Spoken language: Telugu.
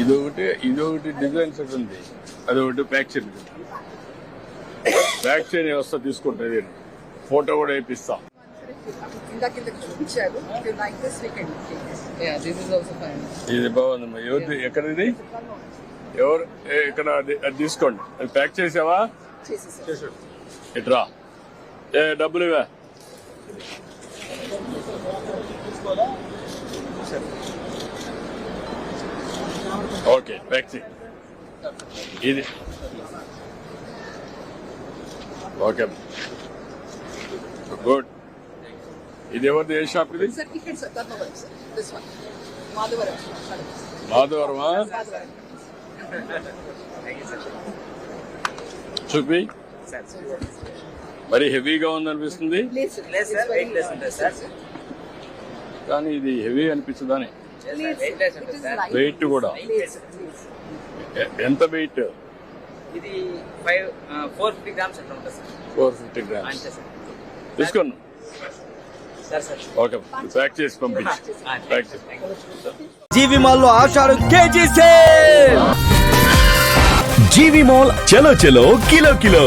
ఇది ఒకటి ఇది ఒకటి డిజైన్ సెట్ ఉంది. అది ఒకటి ప్యాక్ చేయండి ప్యాక్ చేయని వ్యవస్థ తీసుకుంటుంది ఫోటో కూడా వేపిస్తాం. This is also fine. ఇది ఎవరు? ఇక్కడ అది తీసుకోండి. అది ప్యాక్ చేసావా? ఇట్రా. ఏ డబ్బులు ఇవా ఓకే చేయి ఇది ఓకే గుడ్ ఇది ఎవరిది? ఏ షాప్ ఇది? సార్ ఇక్కడ sir Dharmavaram sir this one Madhavaram sorry మాధవరమా Madhavaram చూపి మరి హెవీగా ఉందనిపిస్తుంది. కానీ ఇది హెవీ అనిపించదని వెయిట్ కూడా. ఎ- ఎంత వెయిట్ ఇది ఫైవ్ ఫోర్ ఫిఫ్టీ గ్రామ్స్ అట్లా ఉంటుంది సార్ ఫోర్ ఫిఫ్టీ గ్రామ్స్ అంతే సార్ తీసుకోండి. సార్ సార్ ఓకే ప్యాక్ చేసి పంపించి. ప్యాక్ చేసి. జీవి మాల్లో ఆషాఢం కేజీ సేల్. జీవి మాల్ చలో చలో కిలో కిలో.